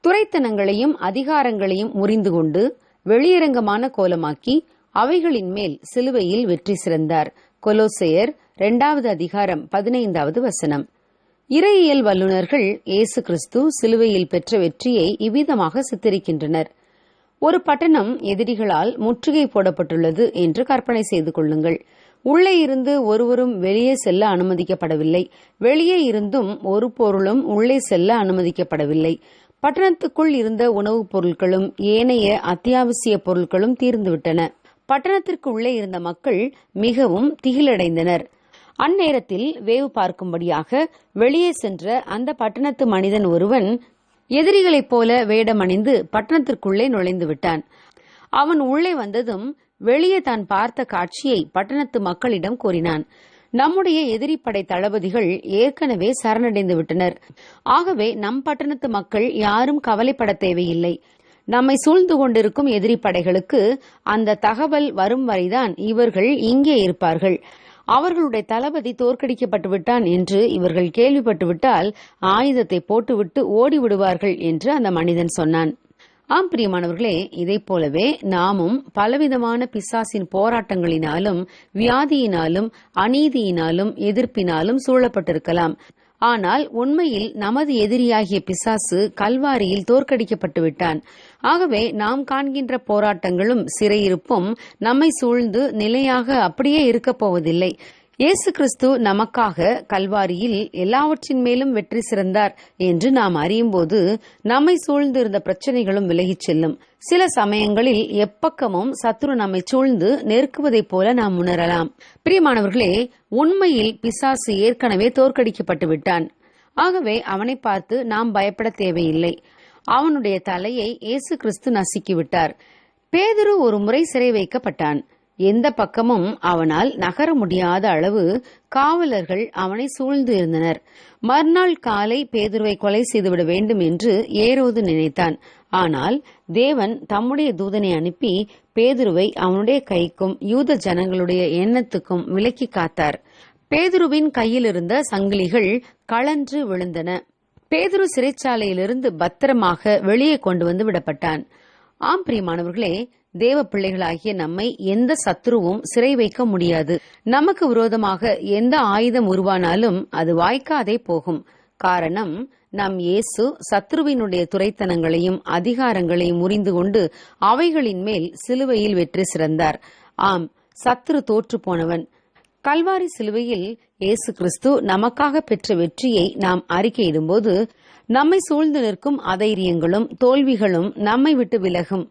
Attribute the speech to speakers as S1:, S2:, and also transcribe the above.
S1: துரைத்தனங்களையும் அதிகாரங்களையும் முறிந்து கொண்டு வெளியரங்கமான கோலமாக்கி அவைகளின் மேல் சிலுவையில் வெற்றி சிறந்தார். கொலோசையர் இரண்டாவது அதிகாரம் பதினைந்தாவது வசனம். இறையியல் வல்லுநர்கள் இயேசு கிறிஸ்து சிலுவையில் பெற்ற வெற்றியை இவ்விதமாக சித்தரிக்கின்றனர். ஒரு பட்டணம் எதிரிகளால் முற்றுகை போடப்பட்டுள்ளது என்று கற்பனை செய்து கொள்ளுங்கள். உள்ளே இருந்து ஒருவரும் வெளியே செல்ல அனுமதிக்கப்படவில்லை. வெளியே இருந்தும் ஒரு பொருளும் உள்ளே செல்ல அனுமதிக்கப்படவில்லை. பட்டணத்துக்குள் இருந்த உணவுப் பொருட்களும் ஏனைய அத்தியாவசிய பொருட்களும் தீர்ந்துவிட்டன. பட்டணத்திற்கு உள்ளே இருந்த மக்கள் மிகவும் திகிலடைந்தனர். அந்நேரத்தில் வேவு பார்க்கும்படியாக வெளியே சென்ற அந்த பட்டணத்து மனிதன் ஒருவன் எதிரிகளைப் போல வேடமணிந்து பட்டணத்திற்குள்ளே நுழைந்து விட்டான் அவன் உள்ளே வந்ததும் வெளியே தான் பார்த்த காட்சியை பட்டணத்து மக்களிடம் கூறினான். நம்முடைய எதிரிப்படை தளபதிகள் ஏற்கனவே சரணடைந்து விட்டனர். ஆகவே நம் பட்டணத்து மக்கள் யாரும் கவலைப்பட தேவையில்லை. நம்மை சூழ்ந்து கொண்டிருக்கும் எதிரி படைகளுக்கு அந்த தகவல் வரும் வரைதான் இவர்கள் இங்கே இருப்பார்கள். அவர்களுடைய தளபதி தோற்கடிக்கப்பட்டு விட்டான் என்று இவர்கள் கேள்விப்பட்டுவிட்டால் ஆயுதத்தை போட்டுவிட்டு ஓடி விடுவார்கள் என்று அந்த மனிதன் சொன்னான். ஆம் பிரியமானவர்களே இதை போலவே நாமும் பலவிதமான பிசாசின் போராட்டங்களினாலும் வியாதியினாலும் அநீதியினாலும் எதிர்ப்பினாலும் சூழப்பட்டிருக்கலாம். ஆனால் உண்மையில் நமது எதிரியாகிய பிசாசு கல்வாரியில் தோற்கடிக்கப்பட்டு விட்டான். ஆகவே நாம் காண்கின்ற போராட்டங்களும் சிறையிருப்பும் நம்மை சூழ்ந்து நிலையாக அப்படியே இருக்கப் போவதில்லை. இயேசு கிறிஸ்து நமக்காக கல்வாரியில் எல்லாவற்றின் மேலும் வெற்றி சிறந்தார் என்று நாம் அறியும்போது நம்மை சூழ்ந்திருந்த பிரச்சனைகளும் விலகிச் செல்லும். சில சமயங்களில் எப்பக்கமும் சத்துரு நம்மை சூழ்ந்து நெருக்குவதைப் போல நாம் உணரலாம். பிரியமானவர்களே உண்மையில் பிசாசு ஏற்கனவே தோற்கடிக்கப்பட்டு விட்டான். ஆகவே அவனை பார்த்து நாம் பயப்பட தேவையில்லை. அவனுடைய தலையை இயேசு கிறிஸ்து நசுக்கிவிட்டார் பேதுரு ஒரு முறை சிறை வைக்கப்பட்டான் எந்த பக்கமும் அவனால் நகர முடியாத அளவு காவலர்கள் அவனை சூழ்ந்து இருந்தனர். மறுநாள் காலை பேதுருவை கொலை செய்துவிட வேண்டும் என்று ஏரோது நினைத்தான். ஆனால் தேவன் தம்முடைய தூதனை அனுப்பி பேதுருவை அவனுடைய கைக்கும் யூத ஜனங்களுடைய எண்ணத்துக்கும் விலக்கி காத்தார். பேதுருவின் கையிலிருந்த சங்கிலிகள் கழன்று விழுந்தன. பேதுரு சிறைச்சாலையிலிருந்து பத்திரமாக வெளியே கொண்டு வந்து விடப்பட்டான். ஆம் பிரியமானவர்களே தேவ பிள்ளைகளாகிய நம்மை எந்த சத்ருவும் சிறை வைக்க முடியாது. நமக்கு விரோதமாக எந்த ஆயுதம் உருவானாலும் அது வாய்க்காதே போகும். காரணம் நம் இயேசு சத்ருவினுடைய துறைத்தனங்களையும் அதிகாரங்களையும் முறிந்து கொண்டு அவைகளின் மேல் சிலுவையில் வெற்றி சிறந்தார். ஆம் சத்ரு தோற்று போனவன். கல்வாரி சிலுவையில் இயேசு கிறிஸ்து நமக்காக பெற்ற வெற்றியை நாம் அறிக்கையிடும்போது நம்மை சூழ்ந்து நிற்கும் அதைரியங்களும் தோல்விகளும் நம்மை விட்டு விலகும்.